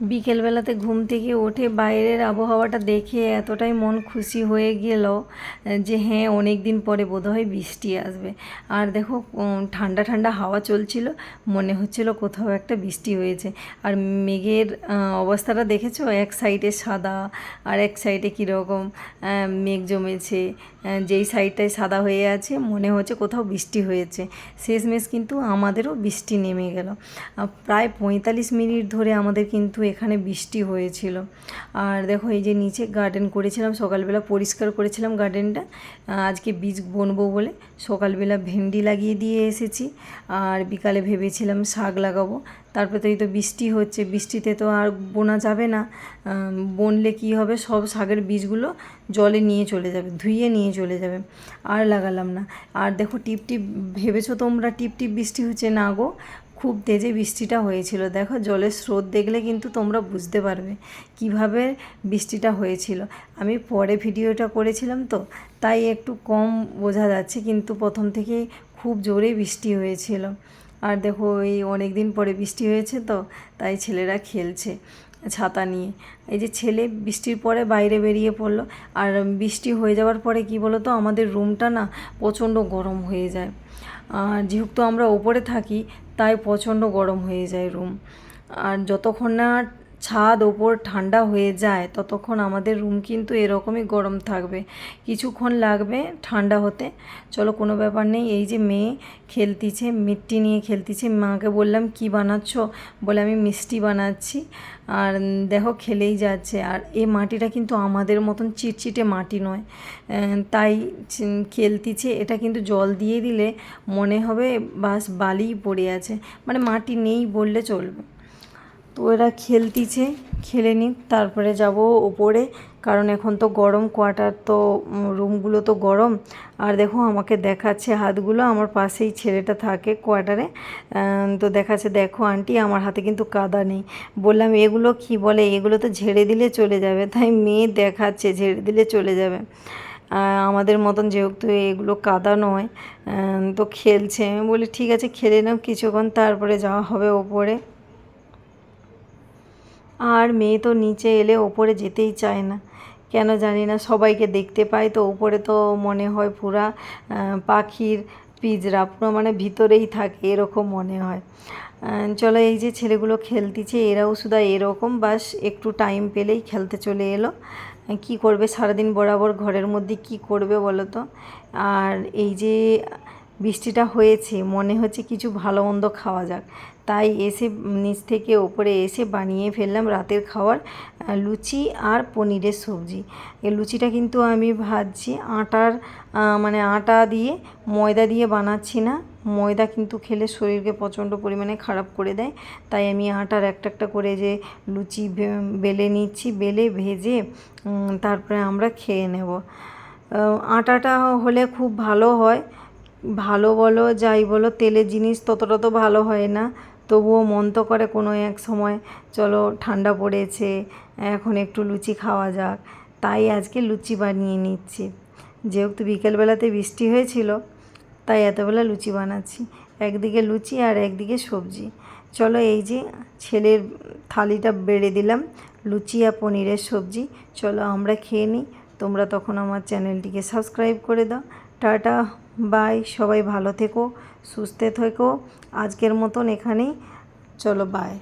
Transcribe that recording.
বিকেলবেলাতে ঘুম থেকে উঠে বাইরের আবহাওয়াটা দেখে এতটাই মন খুশি হয়ে গেল যে হ্যাঁ অনেক দিন পরে বোধহয় বৃষ্টি আসবে। আর দেখো ঠান্ডা ঠান্ডা হাওয়া চলছিল, মনে হচ্ছিল কোথাও একটা বৃষ্টি হয়েছে। আর মেঘের অবস্থাটা দেখেছ? এক সাইডে সাদা আর এক সাইডে কীরকম মেঘ জমেছে। যেই সাইডটায় সাদা হয়ে আছে, মনে হচ্ছে কোথাও বৃষ্টি হয়েছে। শেষমেশ কিন্তু আমাদেরও বৃষ্টি নেমে গেল। প্রায় পঁয়তাল্লিশ মিনিট ধরে আমাদের কিন্তু এখানে বৃষ্টি হয়েছিল। আর দেখো এই যে নিচে গার্ডেন করেছিলাম, সকালবেলা পরিষ্কার করেছিলাম গার্ডেনটা আজকে বীজ বুনবো বলে সকালবেলা ভেন্ডি লাগিয়ে দিয়ে এসেছি। আর বিকালে ভেবেছিলাম শাক লাগাবো। তারপরে তো এই তো বৃষ্টি হচ্ছে, বৃষ্টিতে তো আর বোনা যাবে না। বনলে কি হবে? সব শাকের বীজগুলো জলে নিয়ে চলে যাবে ধুইয়ে নিয়ে চলে যাবে। আর লাগালাম না। আর দেখো টিপ টিপ ভেবেছো তোমরা টিপ টিপ বৃষ্টি হচ্ছে? না গো। খুব তেজে বৃষ্টিটা হয়েছিল। দেখো, জলের স্রোত দেখলে কিন্তু তোমরা বুঝতে পারবে কীভাবে বৃষ্টিটা হয়েছিল। আমি পরে ভিডিওটা করেছিলাম তো, তাই একটু কম বোঝা যাচ্ছে, কিন্তু প্রথম থেকেই খুব জোরে বৃষ্টি হয়েছিল। আর দেখো, এই অনেক দিন পরে বৃষ্টি হয়েছে তো, তাই ছেলেরা খেলছে ছাতা নিয়ে। এই যে ছেলে বৃষ্টির পরে বাইরে বেরিয়ে পড়ল, আর বৃষ্টি হয়ে যাওয়ার পরে কি বলো তো আমাদের রুমটা না প্রচণ্ড গরম হয়ে যায়। আর যেহেতু আমরা ওপরে থাকি তাই প্রচণ্ড গরম হয়ে যায় রুম আর যতক্ষণ না ছাদ ওপর ঠান্ডা হয়ে যায়, ততক্ষণ আমাদের রুম কিন্তু এরকমই গরম থাকবে। কিছুক্ষণ লাগবে ঠান্ডা হতে। চলো, কোনো ব্যাপার নেই। এই যে মেয়ে খেলতিছে মিষ্টি নিয়ে খেলতিছে, মাকে বললাম, কি বানাচ্ছ? বলে, আমি মিষ্টি বানাচ্ছি। আর দেখো, খেলেই যাচ্ছে। আর এই মাটিটা কিন্তু আমাদের মতন চিটচিটে মাটি নয়। তাই খেলতিছে। এটা কিন্তু জল দিয়ে দিলে মনে হবে বাস বালিই পড়ে আছে। মানে মাটি নেই বললে চলবে। তো এরা খেলতিছে, খেলে নিক, তারপরে যাব ওপরে। কারণ এখন তো গরম, কোয়ার্টার তো রুমগুলো তো গরম। আর দেখো আমাকে দেখাচ্ছে হাতগুলো, আমার পাশেই ছেলেটা থাকে কোয়ার্টারে। তো দেখাচ্ছে, দেখো আন্টি, আমার হাতে কিন্তু কাদা নেই। বললাম, এগুলো কি বলে? এগুলো তো ঝেড়ে দিলে চলে যাবে। তাই মেয়ে দেখাচ্ছে, ঝেড়ে দিলে চলে যাবে। আমাদের মতন যেহেতু এগুলো কাদা নয় তো খেলছে। আমি বলি, ঠিক আছে, খেলে নাও কিছুক্ষণ, তারপরে যাওয়া হবে ওপরে। আর মেয়ে তো নিচে এলে ওপরে যেতেই চায় না। কেন জানি না, সবাইকে দেখতে পাই তো ওপরে তো মনে হয় পুরা পাখির পিঁজরা, পুরো মানে ভিতরেই থাকে এরকম মনে হয়। চলো এই যে ছেলেগুলো খেলতেছে, এরাও শুধু এরকম, বাস একটু টাইম পেলেই খেলতে চলে এলো। কি করবে? সারাদিন বরাবর ঘরের মধ্যে কি করবে বলো তো? আর এই যে বৃষ্টিটা হয়েছে, মনে হচ্ছে কিছু ভালো মন্দ খাওয়া যাক। তাই এসে নিচ থেকে ওপরে এসে বানিয়ে ফেললাম রাতের খাওয়ার লুচি আর পনিরের সবজি। এই লুচিটা কিন্তু আমি ভাজছি, আটার মানে আটা দিয়ে, ময়দা দিয়ে বানাচ্ছি না। ময়দা কিন্তু খেলে শরীরকে প্রচণ্ড পরিমাণে খারাপ করে দেয়। তাই আমি আটার একটা একটা করে যে লুচি বেলে নিচ্ছি, বেলে ভেজে তারপরে আমরা খেয়ে নেব। আটাটা হলে খুব ভালো হয়। ভালো বলো, যাই বলো, তেলের জিনিস ততটা তো ভালো হয় না। তবুও মন তো করে কোনো এক সময়, চলো ঠান্ডা পড়েছে, এখন একটু লুচি খাওয়া যাক। তাই আজকে লুচি বানিয়ে নিচ্ছি। যেহেতু বিকেলবেলাতে বৃষ্টি হয়েছিল, তাই এতবেলা লুচি বানাচ্ছি। একদিকে লুচি আর একদিকে সবজি। চলো এই যে ছেলের থালিটা বেড়ে দিলাম, লুচি আর পনিরের সবজি। চলো আমরা খেয়ে নিই। তোমরা তখন আমার চ্যানেলটিকে সাবস্ক্রাইব করে দাও। টাটা বাই সবাই ভালো থেকো সুস্থ থেকো। আজকের মতন এখানেই চলো বাই।